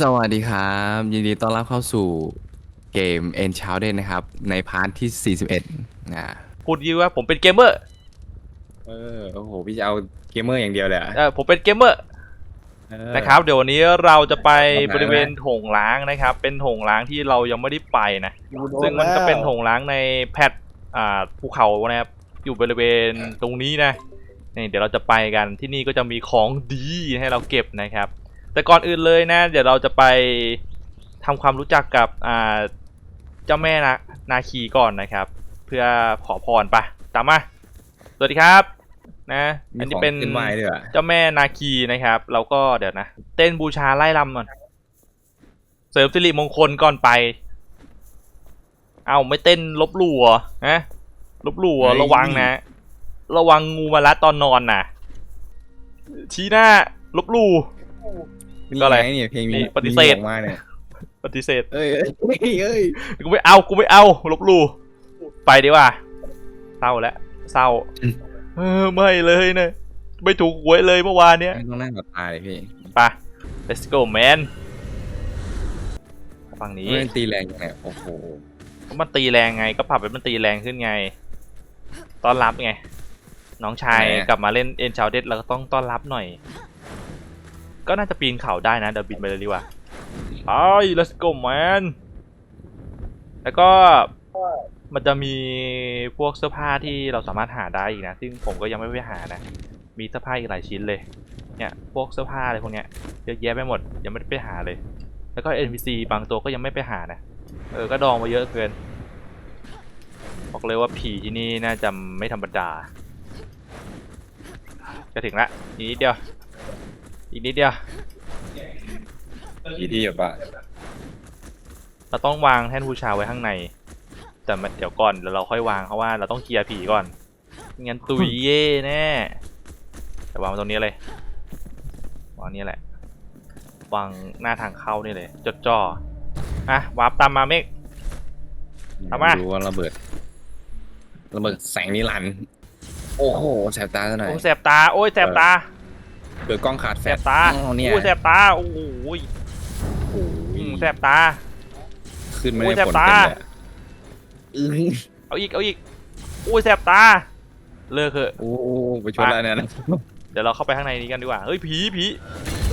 สวัสดีครับ ยินดีต้อนรับเข้าสู่เกม e n c h a n t e d นะครับ ในพาร์ทที่ 41นะพูดยีว่าผมเป็นเกมเมอร์เออโอ้โหพี่จะเอาเกมเมอร์อย่างเดียวเลยเหรอเออผมเป็นเกมเมอร์เออ นะครับ เดี๋ยววันนี้เราจะไปทำงานบริเวณโถงล้างนะครับ เป็นโถงล้างที่เรายังไม่ได้ไปนะ ซึ่งมันก็เป็นโถงล้างในแพทอ่าภูเขานะครับ อยู่บริเวณตรงนี้นะ นี่เดี๋ยวเราจะไปกันที่นี่ก็จะมีของดีให้เราเก็บนะครับ แต่ก่อนอื่นเลยนะ เดี๋ยวเราจะไปทำความรู้จักกับอ่าเจ้าแม่นานาคีก่อนนะครับ เพื่อขอพรไปะตามมา สวัสดีครับ นะมีอันขนี้องเป็นขึ้นไม้ด้วยเหรอเจ้าแม่นาคีนะครับ เราก็เดี๋ยวนะ เต้นบูชาไล่ลำก่อน เสริมสิริมงคลก่อนไป เอาไม่เต้นลบหลู่เหรอฮะลบหลู่เหรอระวังนะ ระวังงูมารัดตอนนอนนะชี้หน้าลบหลู่ ก็อะไรนี่งเนี่ยเพลงนี่นี้ปฏิเสธมีออกมาเนี่ยปฏิเสธเอ้ยเอ้ยเอ้ยเอ้ยกูไม่เอากูไม่เอาลบหลู่ไปดีกว่าเศร้าแล้วเศร้าเออไม่เลยเนะไม่ถูกหวยเลยเมื่อวานเนี้ยไม่ต้องนั่งกับตายเลยพี่ไป let's go man ฝั่งนี้เมื่อตีแรงยังไงโอ้โหก็มันตีแรงไงก็ปรับให้มันตีแรงขึ้นไง ต้อนรับไง น้องชายกลับมาเล่นเอ็นชาวเดเราก็ต้องต้อนรับหน่อย ก็น่าจะปีนเขาได้นะเดี๋ยวบินไปเลยดีกว่าไป let's go man แล้วก็มันจะมีพวกเสื้อผ้าที่เราสามารถหาได้อีกนะ ซึ่งผมก็ยังไม่ไปหานะ มีเสื้อผ้าอีกหลายชิ้นเลย เนี่ย พวกเสื้อผ้าอะไรพวกเนี้ยเยอะแยะไปหมด ยังไม่ได้ไปหาเลย แล้วก็ NPC บางตัวก็ยังไม่ไปหานะ เออ ก็ดองมาเยอะเกิน บอกเลยว่าผีที่นี่น่าจะไม่ธรรมดา จะถึงละอีกนิดเดียว อีกนิดเดียวพี่ที่แบบว่าเราต้องวางแท่นบูชาไว้ข้างใน แต่มันเดี๋ยวก่อนเดี๋ยวเราค่อยวางเพราะว่าเราต้องเคลียร์ผีก่อนไม่งั้นตุยเย่แน่แต่วางไว้ตรงนี้เลยวางนี่แหละ วางหน้าทางเข้านี่เลย จดจ่ออะวาร์ปตามมาเมฆเอามา ดูว่าระเบิด ระเบิดแสงนิรันดร์โอ้โหแสบตาซะหน่อยโอ้แสบตา โอ้ยแสบตา เกิดกล้องขาดแฟแสลบชตาอ๋อเนี่ยโอ้ยแสบตาโอ้โหยโอ้อืยมแสบตา ขึ้นไม่โอ้ยได้แสบผลตาเต็มเลยอะอื้อเอาอีกเอาอีกโอ้ยแสบตา เลิกเถอะ โอ้โหไปชนแล้วเนี่ยนะเดี๋ยวเราเข้าไปข้างในนี้กันดีกว่า เฮ้ยผีผี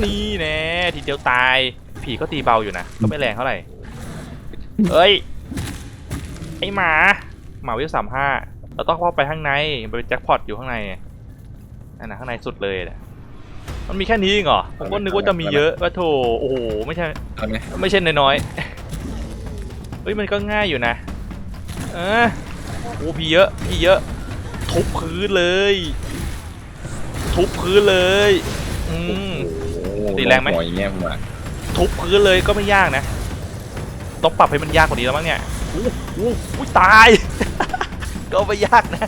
นี่แน่ทีเดียวตาย ผีก็ตีเบาอยู่นะ ก็ไม่แรงเท่าไหร่เฮ้ย ไอหมา หมาวิวสามห้าเราต้องเข้าไปข้างในมันเป็นแจ็คพอตอยู่ข้างในนั่นนะข้างในสุดเลยนะ มันมีแค่นี้เองเหรอผมก็นึกว่าจะมีเยอะว่าโถโอ้โหไม่ใช่เอาไหมไม่ใช่น้อยๆเฮ้ยมันก็ง่ายอยู่นะเออโอ้พี่เยอะพี่เยอะ ทุบพื้นเลย ทุบพื้นเลยอืมโอ้โหตีแรงไหมหัวอย่างเงี้ยผมว่าทุบพื้นเลยก็ไม่ยากนะต้องปรับให้มันยากกว่านี้แล้วมั้งเนี่ยอู้หูอู้ตาย ก็ไม่ยากนะ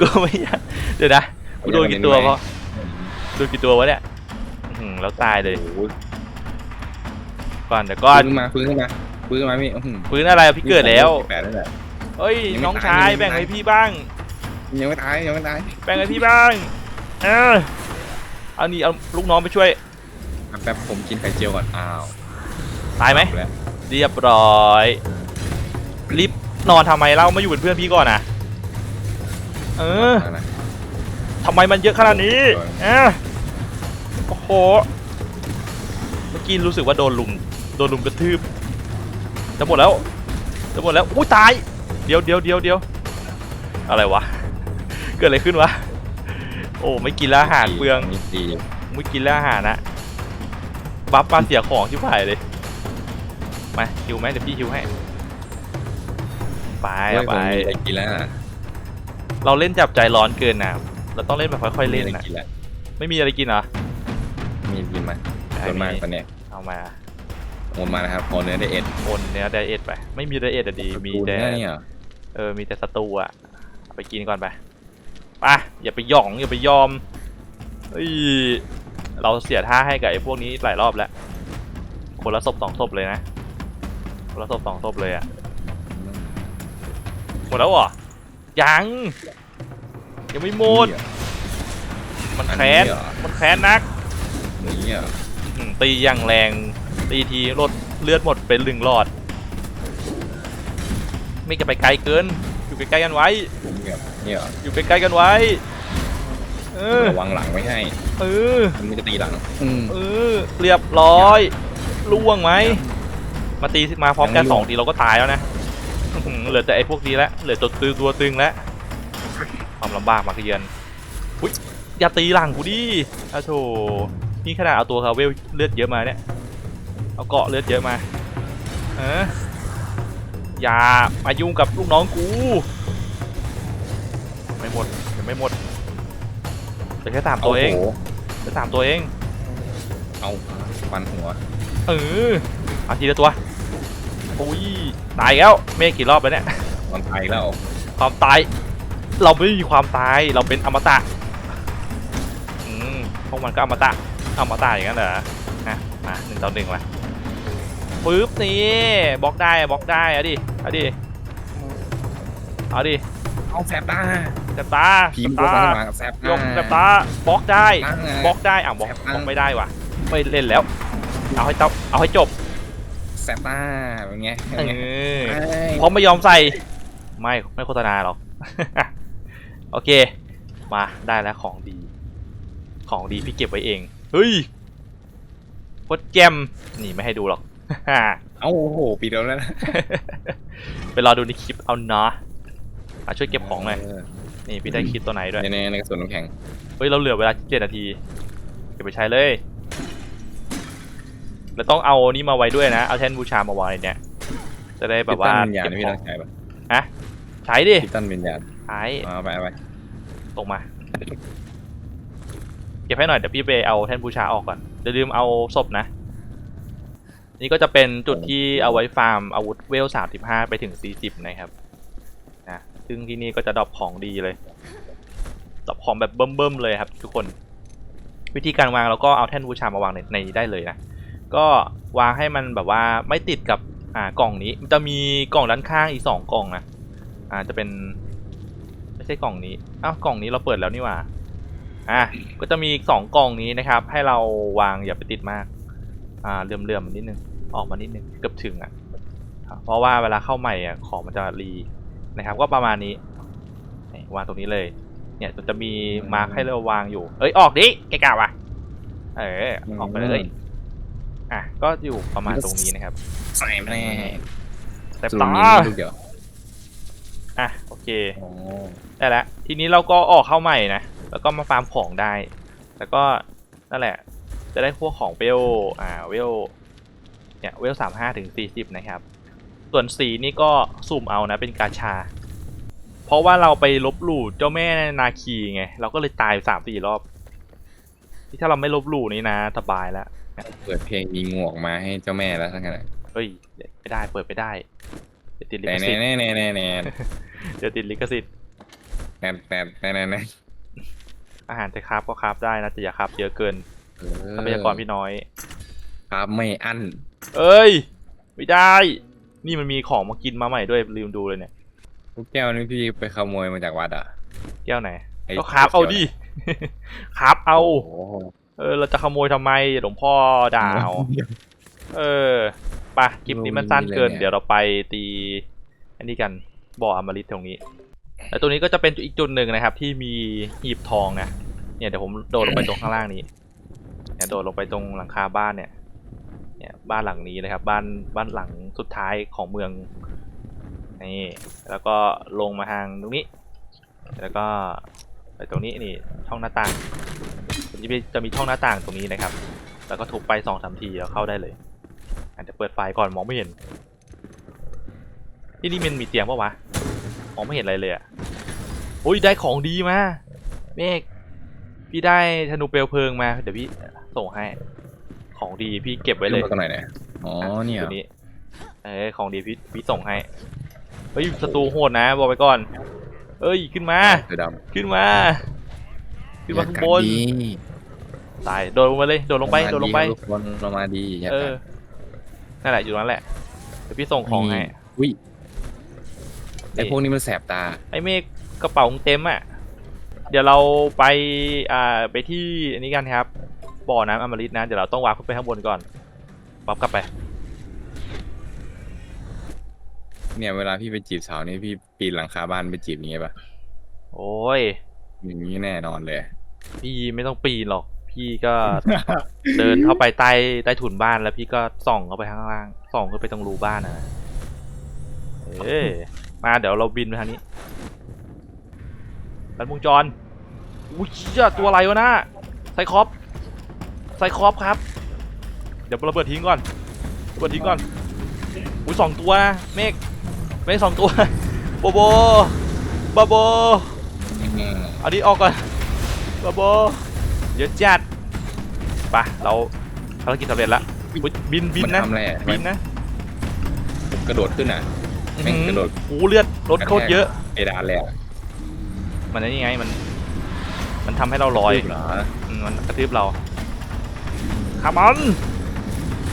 ก็ไม่ยากเดี๋ยวนะกูโดนกี่ตัวเพราะโดนกี่ตัววะเนี่ยอื้อหือแล้วตายเลยโอ้โหก่อนเดี๋ยวฟื้ก่อนนขึ้นมาฟื้นขึ้นมาฟื้นขึ้นมาพี่อื้อหือพื้นอะไรอะพี่เกิดแล้วแปดแล้วแหละเฮ้ยยังไม่น้องตายชายยังไม่แบ่งตายให้พี่บ้าง ยังไม่ตายยังไม่ตายแบ่งให้พี่บ้างเออเอานี่เอาลูกน้องไปช่วยอะแป๊บผมกินไข่เจียวก่อนอ้าวตายไหมแล้วเรียบร้อยรีบนอนทำไมเล่ามาอยู่เป็นเพื่อนพี่ก่อนนะเออเอานะ ทำไมมันเยอะขนาดนี้เออโอ้โห เมื่อกี้รู้สึกว่าโดนลุม โดนลุมกระทืบ จะหมดแล้ว จะหมดแล้ว อุ้ยตาย เดี๋ยวเดี๋ยวเดี๋ยวเดี๋ยวอะไรวะ เกิดอะไรขึ้นวะ โอ้ไม่กินแล้วอาหารเปลืองนี่ดีไม่กินแล้วอาหารนะบัฟปลาเสียของชิบหายเลย มาคิวไหมเดี๋ยวพี่คิวให้ ไปเฮ้เอายไปผมมีอะไรกินแล้วอะเราเล่นจับใจร้อนเกินนะ เราต้องเล่นแบบค่อยๆเล่นมีอะไรนะกินแล้วไม่มีอะไรกินเหรอมีกินมาได้ส่วนมากมีตอนเนี้ยเอามาโอนมานะครับโอนเนื้อได้เอ็ดโอนเนื้อไดเอทไป ไม่มีไดเอทอะดี มีปูแต่เนื้อเนี่ยเหรอเออ มีแต่สตูอะเอาไปกินก่อนไปไปอย่าไปหย่องอย่าไปยอมเฮ้ยเราเสียท่าให้กับไอ้พวกนี้หลายรอบแล้ว คนละศพสองศพเลยนะ คนละศพสองศพเลยอะหมดแล้วเหรอยัง ยังไม่หมด มันแค้น มันแค้นนักนี่เหรออืมตีอย่างแรง ตีทีลดเลือดหมดเป็นหนึ่งหลอด ไม่จะไปไกลเกิน อยู่ใกล้ๆกันไว้ เนี่ยเนี่ยอยู่ใกล้ๆกันไว้ เออ ระวังหลังไว้ให้เออ มันจะตีหลัง อืมเออ เรียบร้อย ล่วงไหม มาตีมาพร้อมกันยังไม่สล่อวงงทีเราก็ตายแล้วนะอื้อหือเหลือแต่ไอ้พวกนี้แล้ว เหลือตัวตึงตัวตึงแล้ว ความลำบากมาเยือนอุ้ยอย่าตีหลังกูดิอ้าวโถนี่ขนาดเอาตัวคาเวลเลือดเยอะมาเนี่ย เอาเกาะเลือดเยอะมา เอออย่ามายุ่งกับลูกน้องกู ไม่หมดยังไม่หมดเหลือแค่สามตัวเองโโหเหลือสามตัวเอง เอาฟันหัว เออเอาทีละตัวอุ้ยตายแล้วเมฆกี่รอบแล้วเนี่ยมันตายแล้ว ความตาย เราไม่มีความตายเราเป็นอมตะอืมพวกมันก็อมตะอมตะอย่างนั้นเหรอนะมาหนึ่งต่อหนึ่งมาปึ๊บนี่บล็อกได้บล็อกได้เอาดิเอาดิเอาดิเอาแสบตาแสบตาพีมแสพ์บตัวตามาแสบตายกแสบตาบล็อกได้ตาบล็อกได้อะบล็อกแสบบตาล็อกไม่ได้ว่ะไม่เล่นแล้ว เอาให้จบเอาให้จบแสบตาเป็นไงเอเป็นไงอเอ้ยเพราะไม่ยอมใส่ไม่ไม่โฆษณาหรอก โอเค มาได้แล้วของดี ของดีพี่เก็บไว้เอง เฮ้ยโคตรแจมนี่ไม่ให้ดูหรอก เอาโอ้โหปีเดียวแล้วนะไปรอดูในคลิปเอาเนาะอะช่วยเก็บของหน่อยเนี่พี่ได้คลิปตัวไหนด้วยในในในกระสุนน้ำแข็งเฮ้ยเราเหลือเวลาเจ็ดนาทีเก็บไปใช้เลยแล้วต้องเอานี่มาไว้ด้วยนะ เอาแท่นบูชามาวางในเนี่ย จะได้แบบว่าพิตันวิญญาณเก็บพี่ขต้อองงใช้ปะใช้ดิพิตันวิญญาณใช้เอาไปเอาไป ตรงมา เก็บให้หน่อยเดี๋ยวพี่ไปเอาแท่นบูชาออกก่อนอย่าลืมเอาศพนะ นี่ก็จะเป็นจุดที่เอาไว้ฟาร์มอาวุธเวล35ไปถึง40นะครับนะซึ่งที่นี่ก็จะดรอปของดีเลยดรอปของแบบเบิ่มๆเลยครับ ทุกคน วิธีการวางเราก็เอาแท่นบูชามาวางในในได้เลยนะก็วางให้มันแบบว่าไม่ติดกับอ่ากล่องนี้มันจะมีกล่องด้านข้างอีกสองกล่องนะอ่าจะเป็น ไม่ใช่กล่องนี้อ้าวกล่องนี้เราเปิดแล้วนี่หว่าอะก็จะมีอีกสองกล่องนี้นะครับ ให้เราวางอย่าไปติดมาก อ่าเลื่อมเลื่อมๆนิดนึงออกมานิดนึงเกือบถึงอะเพราะว่าเวลาเข้าใหม่อะของมันจะรีนะครับ ก็ประมาณนี้นี่วางตรงนี้เลย เนี่ยมันจะมีมาร์คให้เราวางอยู่ เอ้ยออกดิแกกะว่ะเออออกไปเลยอะก็อยู่ประมาณตรงนี้นะครับใส่แน่แต่สุดตานี้ลูกเดียวอะโอ เคโอ้ได้แล้วทีนี้เราก็ออกเข้าใหม่นะ แล้วก็มาฟาร์มของได้ แล้วก็นั่นแหละ จะได้พวกของเวล อ่า เวล เนี่ย เวลสามห้าถึงสี่สิบนะครับ ส่วนสีนี่ก็สุ่มเอานะ เป็นกาชา เพราะว่าเราไปลบหลู่เจ้าแม่นาคีไง เราก็เลยตายสามสี่รอบ ที่ถ้าเราไม่ลบหลู่นี่นะสบายแล้ว เปิดเพลงมีงวกมาให้เจ้าแม่แล้วทั้งนั้นเฮ้ย ไม่ได้ เปิดไม่ได้ เดี๋ยวติดลิแน่ขสิทธิ์แน่แน่แน่แน่เดี๋ยวติดลิขสิทธิ์แน่แน่แน่แน่แน่อาหารจะคราฟก็คราฟได้นะแต่อย่าคราฟเยอะเกินทรัพยากรพี่น้อย ครับไม่อั้นเอ้ย ไม่ได้ นี่มันมีของมากินมาใหม่ด้วยลืมดูเลยเนี่ยลูกแก้วนี่พี่ไปขโมยมาจากวัดอะ แก้วไหน ไอ้ก็คราฟเอาดิคราฟเอาโอ้โหเออ เราจะขโมยทำไมหลวงพ่อด่าเอาเออไปะคลิปนี้มันสั้นเกิน เดี๋ยวเราไปตีอันนี้กันบ่ออมฤตตรงนี้แล้วตรงนี้ก็จะเป็นอีกจุดหนึ่งนะครับ ที่มีหีบทองนะเนี่ยเดี๋ยวผมโดดลงไปตรงข้างล่างนี้เนี่ยโดดลงไปตรงหลังคาบ้านเนี่ย เนี่ยบ้านหลังนี้นะครับ บ้านบ้านหลังสุดท้ายของเมืองนี่แล้วก็ลงมาทางตรงนี้ แล้วก็ไปตรงนี้นี่ช่องหน้าต่างมันจะมีจะมีช่องหน้าต่างตรงนี้นะครับ แล้วก็ทุบไปสองสามทีแล้วเข้าได้เลย อาจจะเปิดไฟก่อนมองไม่เห็น ที่นี่มันมีเตียงปะวะมองไม่เห็นอะไรเลยอะโอ้ยได้ของดีมาเมฆพี่ได้ธนูเปลวเพลิงมาเดี๋ยวพี่ส่งให้ ของดีพี่เก็บไว้เลยตรงไหนเนี่ยอ๋อเนี่ยตัวนี้เออของดีพี่พี่ส่งให้เฮ้ยศัตรูโหดนะบอกไปก่อนเอ้ยขึ้นมาเสือดขึ้นมาำขึ้นมาข้างบนดีตายโดดลงมาเลยโดดลงไปโดดลงไปลูกบอลลงมาดีย่าเออ นั่นแหละอยู่นั่นแหละเดี๋ยวพี่ส่งของให้อุ้ยไอพวกนี้มันแสบตา ไอ้เมฆกระเป๋ามึงเต็มอะ เดี๋ยวเราไปอ่าไปที่อันนี้กันครับบ่อน้ำอมฤตนะเดี๋ยวเราต้องวางขึ้นไปข้างบนก่อนปั๊บกลับไป เนี่ยเวลาพี่ไปจีบสาวนี่พี่ปีนหลังคาบ้านไปจีบอย่างเงี้ยปะโอ้ยอย่างนี้แน่นอนเลย พี่ไม่ต้องปีนหรอก พี่ก็เดินเข้าไปใต้ใต้ถุนบ้านแล้วพี่ก็ส่องเข้าไปข้างล่างส่องเข้าไปตรงรูบ้านนะเอ้ยมาเดี๋ยวเราบินไปทางนี้ลัดวงจรอุ้ยเชี่ยตัวอะไรวะน่าไซคอปไซคอปครับ เดี๋ยวระเบิดทิ้งก่อนระเบิดทิ้งก่อนอุ้ยสองตัวนะเมฆเมฆสองตัวโบโบบาโบอืมเอานี้ออกก่อนบาโบ เยอะจัดไปเราภารกิจสำเร็จแล้วอุ๊ยบินบินมันนะทำอะไรอะ บินนะกระโดดขึ้นอะ แม่งกระโดด โอ้โหเลือดลดโคตรเยอะ เพดานเลยอะมันนี่ไงมัน มันทำให้เราลอยเหรออืมมันกระทืบเราขามัน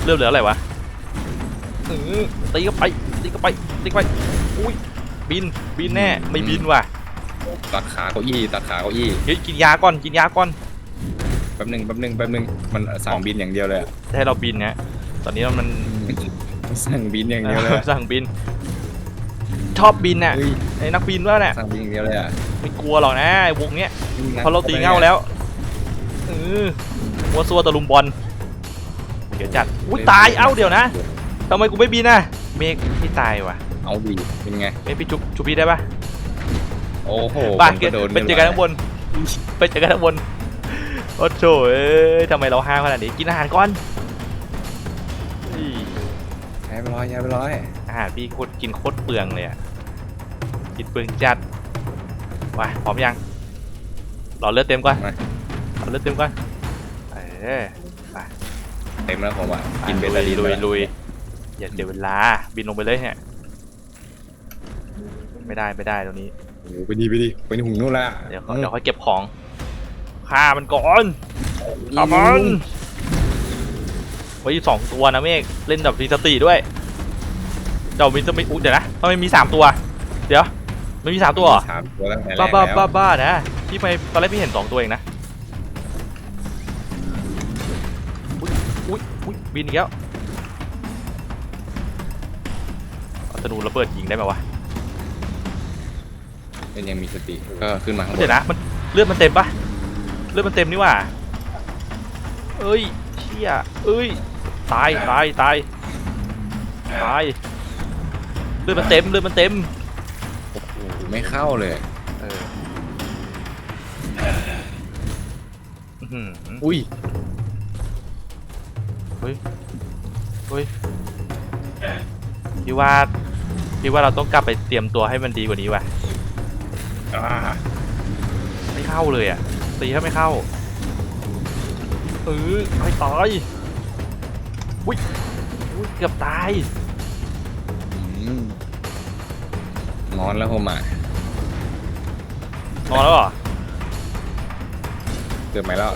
เลือดเหลืออะไรวะอื้อตีเข้าไปตีเข้าไปตีเข้าไปอุ้ยบินบินแน่ไม่บินว่ะตัดขาเก้าอี้ตัดขาเก้าอี้เฮ้ยกินยาก่อนกินยาก่อนแป๊บหนึงแป๊บหนึงแป๊บหนึงมันสั่งบินอย่างเดียวเลยอะให้เราบินนะตอนนี้มันสั่งบินอย่างเดียวเลยอะสั่งบิน ชอบบินน่ะเฮ้ยไอ้นักบินว่าเนี่ยสั่งบินอย่างเดียวเลยอะไม่กลัวหรอกนะไอ้วงเนี้ยเพราะเราตีเง่าแล้วเออวัวซัวตะลุมบอลเดี๋ยวจัดอุ้ยตายเอ้าเดี๋ยวนะทำไมกูไม่บินน่ะเมฆพี่ตายว่ะเอาดีเป็นไง เมฆพี่จุบจุบพี่ได้ปะโอ้โหไป่ะผมก็โดนไปเจอกันข้างบนไปเจอกันข้างบน โอ้โถเอ้ยทำไมเราห้ามขนาดนี้กินอาหารก่อนอี้ย้ายไปร้อยย้ายไปร้อยอาหารพี่โคตรกินโคตรเปลืองเลยอะกินเปลืองจัดไปพร้อมยังรอเลือดเต็มก่อนมาเอาเลือดเต็มก่อนเออเต็มแล้วผมอะไปกินเบลุตายดีนลุไปยแล้วลุยอย่าเสียเวลาบินลงไปเลยเนี่ยไม่ได้ไม่ได้ตรงนี้โอ้โหไปดีไปดีไปหุงนู่นละเดี๋ยวเขาเดี๋ยวค่อยเก็บของ ฆ่ามันก่อนฆ่ามันไว้ยสองตัวนะเมฆเล่นแบบมีสติด้วยเดี๋ยวมีจะมีอุ๊ยเดี๋ยวนะทำไมมีสามตัว เดี๋ยวไม่มีสามตัวเหรอสามตัวตั้งแต่แรบ้ากบ้าแล้วบ้าบ้านะพี่ไปตอนแรกพี่เห็นสองตัวเองนะอุ้ยอุ้ยอุ้ยบินอีกแล้วเอาธนูระเบิดยิงได้ไหมวะเป็นยังมีสติก็ขึ้นมาข้างบเดี๋ยนวนะมันเลือดมันเต็มปะ เลือดมันเต็มนี่หว่าเอ้ยเชี่ยเอ้ยตายตายตายตายเลือดมันเต็มเลือดมันเต็มโอ้โหไม่เข้าเลย เอออื้อหืออุ้ยพี่ว่าพี่ว่าเราต้องกลับไปเตรียมตัวให้มันดีกว่านี้ว่ะอ่าไม่เข้าเลยอะ ตีถ้าไม่เข้าเออไม่ตายอุ้ยอุ้ยเกือบตายอืมนอนแล้วผมอะนอนแล้วเหรอเกิดใหม่แล้ว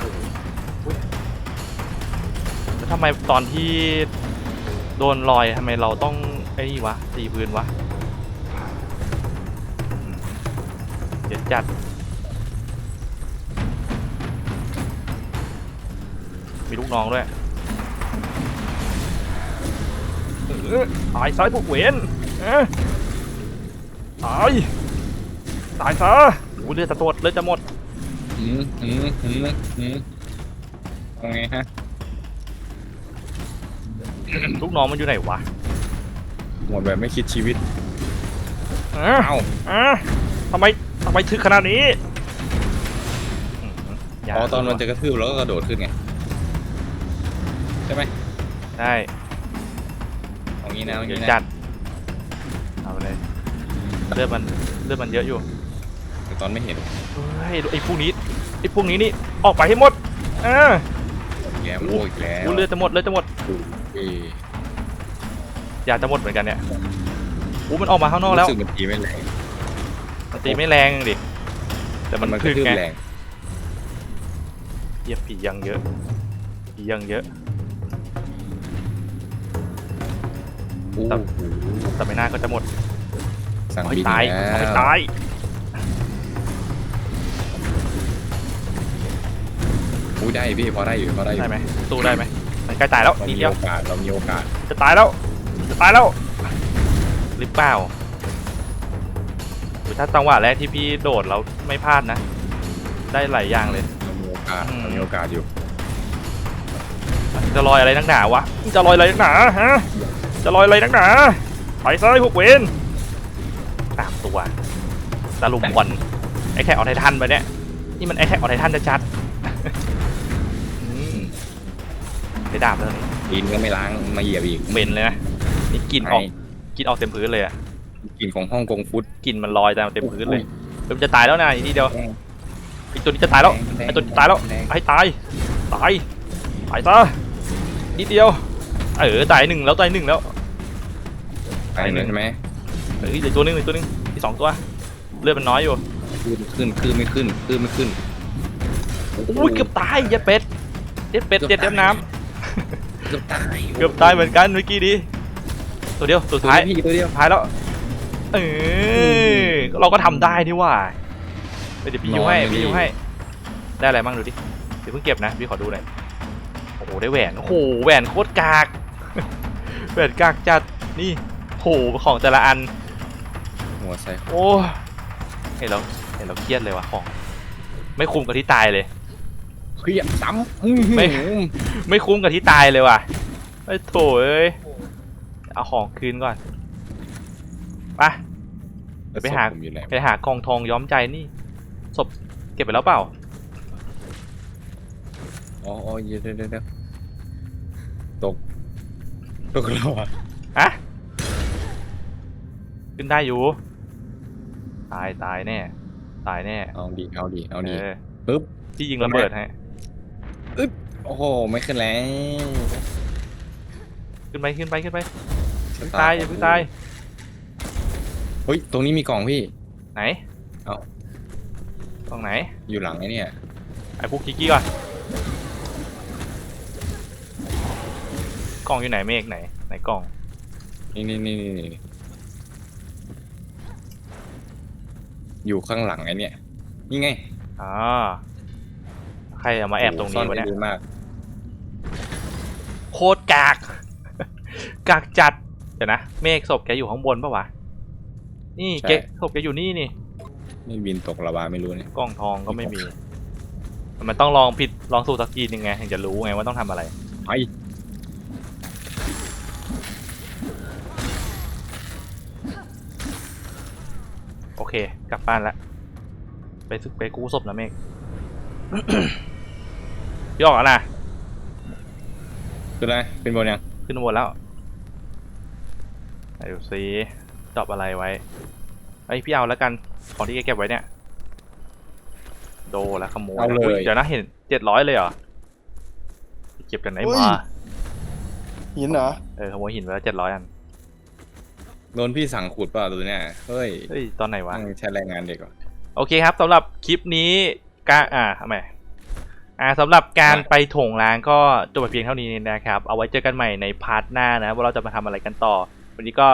แล้วทำไมตอนที่โดนลอยทำไมเราต้องไอ้นี่วะตีพื้นวะอืมเดี๋ยวจัด มีลูกน้องด้วยเออตายซะพวกเวนตาย ตายซะโอ้เลือดจะหมดเลือดจะหมดอืมอืมอืมอืมเอาไงฮะ ลูกน้องมันอยู่ไหนวะ หมดแบบไม่คิดชีวิต เออเอ้าทำไมทำไมถึกขนาดนี้อืมย่าพอตอนมันจะกระทืบแล้วก็กระโดดขึ้นไง ใช่ไหมได้เอางี้นะเอาเดี๋ยวงี้จันะดเอาไปเลย เลือดมันเลือดมันเยอะอยู่ แต่ตอนไม่เห็นเฮ้ยไอ้พวกนี้ไอ้พวกนี้นี่ออกไปให้หมดเอออีกแล้วโอ้อีกแล้วกูเลือดจะหมดเลือดจะหมดเอ้ยอยากจะหมดเหมือนกันเนี่ยกูมันออกมาข้างนอกแล้วรู้สึกมันตีไม่แรงมันตีไม่แรงดิแต่มันมันกถึระกทืบไงแรงเหยียบผียังเยอะผียังเยอะ โอ้แต่โหแต่ไม่น่าก็จะหมดสั่งเอาให้บินตายแล้เอาให้วตายอุ้ยได้พี่พอได้อยู่พอได้อยู่ได้ไหมสู้ได้ไหมมันใกล้ตายแล้วเรานิดมีเดียวโอกาสเรามีโอกาสจะตายแล้วจะตายแล้วหรือเปล่าหรือถ้าจังหวะแรกที่พี่โดดแล้วไม่พลาดนะ ได้หลายอย่างเลยเรามีโอกาสอืมเรามีโอกาสอยู่จะลอยอะไรนักหนาวะจะลอยอะไรนักหนาฮะ จะลอยอะไรนักหนาไปซ้ายพวกเวนตามตัวตะลุมบอลไอ้แค่ออไททันไปเนี่ยนี่มันไอ้แค่ออไททันจะจัดๆอืมไอ้ดาบเลยดินก็ไม่ล้างมาเหยียบอีกเหม็นเลยนะนี่กลินออกไอ้กลินออกเต็มพื้นเลยอะกลิ่นของฮ่องกงฟุตกลินมันลอยตามเต็มพื้นเลยเริ่มนจะตายแล้วนะอีกทีเดียวไอ้ตัวนี้จะตายแล้วไอ้ตัวนี้ตายแล้วให้ตายตายตายซะนิดเดียวเออตายหนึ่งแล้วตายหนึ่งแล้ว ตายหนึ่งใช่ไหมเฮ้ยเหลือตัวหนึงเหลือตัวหนึงอีกสองตัวเลือดมันน้อยอยู่ขึ้นขึ้นขึ้นไม่ขึ้นขึ้นไม่ขึ้นอุ้ยเกือบตายเย็ดเป็ดเย็ดเป็ดเย็ดเต็มน้เกือบตายำเกือบตายเหมือนกันเมื่อกี้ดีตัวเดียวตัวสุดท้ายพี่ตัวเดียวสุดท้ายแล้วเออเราก็ทำได้นี่หว่าเดี๋ยวพี่ยูให้พี่ยูให้ ได้อะไรบ้างดูดิเดี๋ยวเพิ่งเก็บนะพี่ขอดูหน่อยโอ้โหได้แหวนโอ้โหแหวนโคตรกากแหวนกากจัดนี่โหของแต่ละอัน หัวใส่โอ้เห็นเราเห็นเราเครียดเลยว่ะของ ไม่คุ้มกับที่ตายเลยเฮ้ยซ้ำอื้อหือไม่ ไม่คุ้มกับที่ตายเลยว่ะไอ้โถเอ้ยเอาของคืนก่อนไปไปหา ศพผมอยู่ไหนไปหากองทองย้อมใจนี่ศพเก็บไปแล้วเปล่า อ๋ออ๋อเดี๋ยวเดี๋ยวเดี๋ยวตกตกแล้วอะฮะ ขึ้นได้อยู่ ตายตายแน่ ตายแน่เอาดีเอาดีเอาเอดีอปึ๊บที่ยิงระเบิดให้โอ้โหไม่ขึ้นแล้วขึ้นไปขึ้นไปขึ้นไปอย่าเพิ่งตายอย่าเพิ่งตายเฮ้ยตรงนี้มีกล่องพี่ ไหนเอ้าตรงไหน อยู่หลังไอ้เนี่ยไอ้พวกคิกกี้ก่อนกล่องอยู่ไหนเมฆไหนไหนกล่องนี่นี่นี่นี่ อยู่ข้างหลังไอ้เนี่ยนี่ไงอ่าใครเอามาแอบตรงนี้วะเนี่ยซ่อได้ดีมากโคตรกาก กากจัด เดี๋ยวนะ เมฆศพแกอยู่ข้างบนปะวะ นี่แกศพแกอยู่นี่นี่ไม่บินตกระบาไม่รู้เนี่ยกล่องทองก็ไม่มี มันต้องลองผิดลองสูตรสักทีนึงไงถึงจะรู้ไงว่าต้องทำอะไร ไป เคกลับบ้านละไปซึกไปกู้ศพนะเมฆพี่ออกแล้วนะคืออะไรเป็นบนยังขึ้นบนแล้วไหนดูซิจอบอะไรไว้ไอยพี่เอาแล้วกันของที่แกเก็บไว้เนี่ย โดแล้วขโมยเอาเลยอุ๊เดี๋ยวนะเห็นเจ็ดร้อยเลยเหรอเก็บกันไหนเฮ้ย มาหินเหรอเออขโมยหินไปแล้วเจ็ดร้อยอัน โดนพี่สั่งขุดเปล่าตัวเนี่ยเฮ้ยเฮ้ยตอนไหนวะ ต้องใช้แรงงานเด็กเหรอโอเคครับสำหรับคลิปนี้การอ่าทำไมอ่าสำหรับการอะไปโถงล้างก็จบไปเพียงเท่านี้นะครับ เอาไว้เจอกันใหม่ในพาร์ทหน้านะ ว่าเราจะมาทำอะไรกันต่อ วันนี้ก็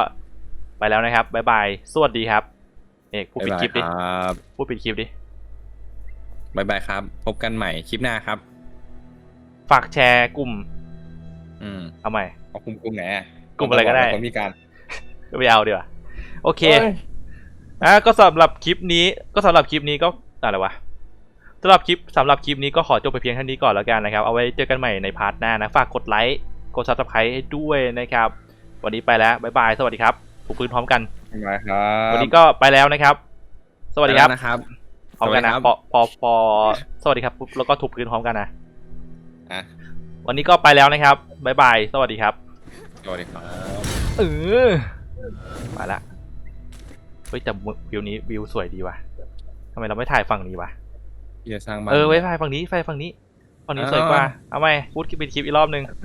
ไปแล้วนะครับบ๊ายบายสวัสดีครับเอกพูดปิดคลิปดิบ๊ายบายครับ พูดปิดคลิปดิบายบายครับ พบกันใหม่คลิปหน้าครับ ฝากแชร์กลุ่มอืมเอาใหม่ เอากลุ่มกลุ่มไหนอะกลุ่มอะไรก็ได้ คนพิการ ไม่เอาดีกว่าโอเคเฮ้ยอะก็สำหรับคลิปนี้ก็สำหรับคลิปนี้ก็อะไรวะสำหรับคลิปสำหรับคลิปนี้ก็ขอจบไปเพียงเท่านี้ก่อนแล้วกันนะครับ เอาไว้เจอกันใหม่ในพาร์ทหน้านะ ฝากกดไลค์กดซับสไครต์ให้ด้วยนะครับ วันนี้ไปแล้ว บ๊ายบาย สวัสดีครับถูกพื้นพร้อมกันบ๊ายบายครับ วันนี้ก็ไปแล้วนะครับ สวัสดีครับไปแล้นะครับพร้อมกันนะสวัสดีครับพอพอพอสวัสดีครับปุ๊บแล้วก็ถูกพื้นพร้อมกันนะอะวันนี้ก็ไปแล้วนะครับบ๊ายบาย สวัสดีครับ สวัสดีครับ เออ มาละเฮ้ยแต่วิวนี้วิวสวยดีว่ะทำไมเราไม่ถ่ายฝั่งนี้วะพี่จะสร้างบ้านเออไว้ถ่ายฝั่งนี้ไฟฝั่งนี้ฝั่งนี้อ่าสวยกว่าเอาไหมพูดคลิปเป็นคลิปอีกรอบหนึ่งอะ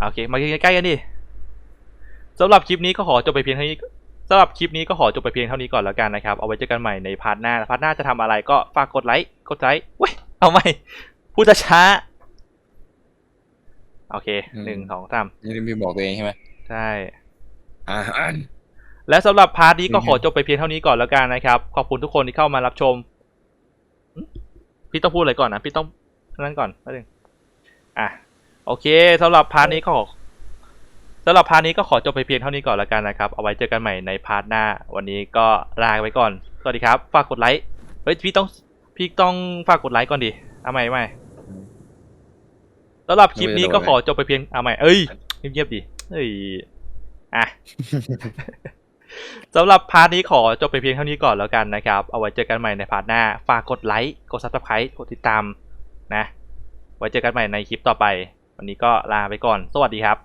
โอเคมาใกล้ๆกันดิสำหรับคลิปนี้ก็ขอจบไปเพียงเท่านี้สำหรับคลิปนี้ก็ขอจบไปเพียงเท่านี้ก่อนแล้วกันนะครับ เอาไว้เจอกันใหม่ในพาร์ทหน้า พาร์ทหน้าจะทำอะไรก็ฝากกดไลค์ กดไลค์เว้ย เอาไหมพูดช้าๆโอเค หนึ่งสองสามนี่พี่บอกตัวเองใช่ไหม ใช่อ่าอ่าน และสำหรับพาร์ทนี้ก็ขอจบไปเพียงเท่านี้ก่อนแล้วกันนะครับ ขอบคุณทุกคนที่เข้ามารับชม พี่ต้องพูดอะไรก่อนนะพี่ต้องนั่นก่อนนิดนึงอะโอเคสำหรับพาร์ทนี้ก็สำหรับพาร์ทนี้ก็ขอจบไปเพียงเท่านี้ก่อนแล้วกันนะครับ เอาไว้เจอกันใหม่ในพาร์ทหน้า วันนี้ก็ลาไปก่อน สวัสดีครับ ฝากกดไลค์ เฮ้ยพี่ต้องพี่ต้องฝากกดไลค์ก่อนดิเอาใหม่ใหม่สำหรับคลิปนี้ก็ขอจบไปเพียงเอาใหม่ เอ้ยเงียบๆดิเอ้ย อะสำหรับพาร์ทนี้ขอจบไปเพียงเท่านี้ก่อนแล้วกันนะครับ เอาไว้เจอกันใหม่ในพาร์ทหน้า ฝากกดไลค์ กด subscribe กดติดตามนะ ไว้เจอกันใหม่ในคลิปต่อไป วันนี้ก็ลาไปก่อน สวัสดีครับ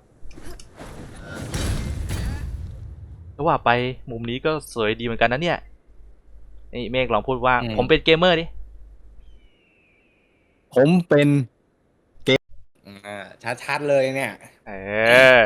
ก็ว่าไปมุมนี้ก็สวยดีเหมือนกันนะเนี่ย นี่เมฆลองพูดว่า ผมเป็นเกมเมอร์ดิ ผมเป็นอ่าชัดๆเลยเนี่ย เออ